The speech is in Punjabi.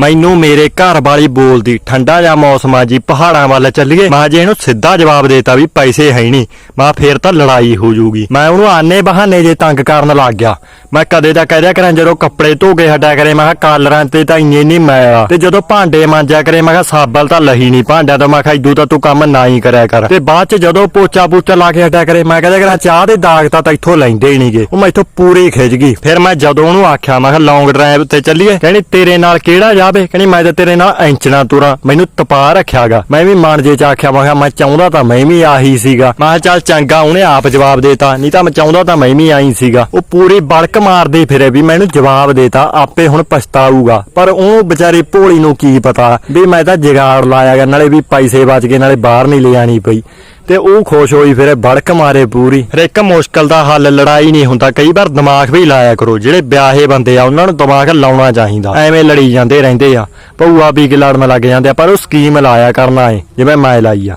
ਮੈਨੂੰ ਮੇਰੇ ਘਰ ਵਾਲੀ ਬੋਲਦੀ, ਠੰਡਾ ਜਿਹਾ ਮੌਸਮ ਆ ਜੀ, ਪਹਾੜਾਂ ਵੱਲ ਚੱਲੀਏ। ਮੈਂ ਜੀ ਇਹਨੂੰ ਸਿੱਧਾ ਜਵਾਬ ਦੇਤਾ ਵੀ ਪੈਸੇ ਹੈ ਨਹੀਂ। ਮੈਂ, ਫੇਰ ਤਾਂ ਲੜਾਈ ਹੋ ਜੂਗੀ। ਮੈਂ ਉਹਨੂੰ ਆਨੇ ਬਹਾਨੇ ਜੇ ਤੰਗ ਕਰਨ ਲੱਗ ਗਿਆ। ਮੈਂ ਕਦੇ ਤਾਂ ਕਹਿ ਦਿਆ ਕਰਾਂ, ਜਦੋਂ ਕੱਪੜੇ ਧੋ ਕੇ ਹਟਿਆ ਕਰੇ, ਮੈਂ ਕਿਹਾ ਕਾਲਰਾਂ ਤੇ ਤਾਂ ਇੰਨੇ ਨਹੀਂ ਮੈਂ ਆ। ਤੇ ਜਦੋਂ ਭਾਂਡੇ ਮਾਂਜਿਆ ਕਰੇ, ਮੈਂ ਕਿਹਾ ਸਾਬਲ ਤਾਂ ਲਹੀ ਨਹੀਂ, ਭਾਂਡਿਆਂ ਤੋਂ ਮੈਂ ਕਿਹਾ ਇਦੂ ਤਾਂ ਤੂੰ ਕੰਮ ਨਾ ਹੀ ਕਰਿਆ ਕਰ। ਤੇ ਬਾਅਦ ਚ ਜਦੋਂ ਪੋਚਾ ਪੂਚਾ ਲਾ ਕੇ ਹਟਿਆ ਕਰੇ, ਮੈਂ ਕਹਿੰਦਾ ਕਰਾਂ, ਚਾਹ ਦੇ ਦਾਗ ਤਾਂ ਇੱਥੋਂ ਲੈਂਦੇ ਹੀ ਨਹੀਂਗੇ। ਉਹ ਮੈਥੋਂ ਪੂਰੀ ਖਿੱਚ ਗਈ। ਫਿਰ ਮੈਂ ਜਦੋਂ ਉਹਨੂੰ ਆਖਿਆ, ਮੈਂ ਕਿਹਾ ਲੌਂਗ ਡਰਾਈਵ ਤੇ ਚੱਲੀਏ। ਕਹਿੰਦੀ, ਤੇਰੇ ਨਾਲ ਕਿਹੜਾ ਜਾਵੇ? ਕਹਿੰਦੀ, ਮੈਂ ਤਾਂ ਤੇਰੇ ਨਾਲ ਐਂਚਣਾ ਤੁਰਾਂ। ਮੈਨੂੰ ਤਪਾ ਰੱਖਿਆਗਾ। ਮੈਂ ਵੀ ਮਨ ਜੇ ਚ ਆਖਿਆ, ਮੈਂ ਕਿਹਾ ਮੈਂ ਚਾਹੁੰਦਾ ਤਾਂ ਮੈਂ ਵੀ ਆਹੀ ਸੀਗਾ। ਮੈਂ ਕਿਹਾ ਚੱਲ ਚੰਗਾ, ਉਹਨੇ ਆਪ ਜਵਾਬ ਦੇਤਾ। ਨਹੀਂ ਤਾਂ ਮੈਂ ਚਾਹੁੰਦਾ ਤਾਂ ਮੈਂ ਵੀ ਆਈ ਸੀਗਾ। ਉਹ ਪੂਰੀ ਬੜਕ ਮਾਰਦੇ ਫਿਰੇ ਵੀ ਮੈਨੂੰ ਜਵਾਬ ਦੇਤਾ, ਆਪੇ ਹੁਣ ਪਛਤਾਊਗਾ। ਪਰ ਉਹ ਵਿਚਾਰੀ ਭੋਲੀ ਨੂੰ ਕੀ ਪਤਾ ਵੀ ਮੈਂ ਤਾਂ ਜਗਾੜ ਲਾਇਆਗਾ ਨਾਲੇ ਵੀ ਪੈਸੇ ਬਚ ਗਏ, ਨਾਲੇ ਬਾਹਰ ਨਹੀਂ ਲਿਆਣੀ ਪਈ। ਤੇ ਉਹ ਖੁਸ਼ ਹੋਈ ਫਿਰੇ, ਬੜਕ ਮਾਰੇ ਪੂਰੀ। ਹਰ ਇੱਕ ਮੁਸ਼ਕਲ ਦਾ ਹੱਲ, ਲੜਾਈ ਨਹੀਂ ਹੁੰਦਾ। ਕਈ ਵਾਰ ਦਿਮਾਗ ਵੀ ਲਾਇਆ ਕਰੋ, ਜਿਹੜੇ ਵਿਆਹੇ ਬੰਦੇ ਆ, ਉਹਨਾਂ ਨੂੰ ਦਿਮਾਗ ਲਾਉਣਾ ਚਾਹੀਦਾ। ਐਵੇਂ ਲੜੀ ਜਾਂਦੇ ਰਹਿੰਦੇ ਆ। ਭਊਆ ਵੀ ਕੇ ਲੜਨ ਲੱਗ ਜਾਂਦੇ ਆ, ਪਰ ਉਹ ਸਕੀਮ ਲਾਇਆ ਕਰਨਾ ਏ, ਜਿਵੇਂ ਮੈਂ ਲਾਈ ਆ।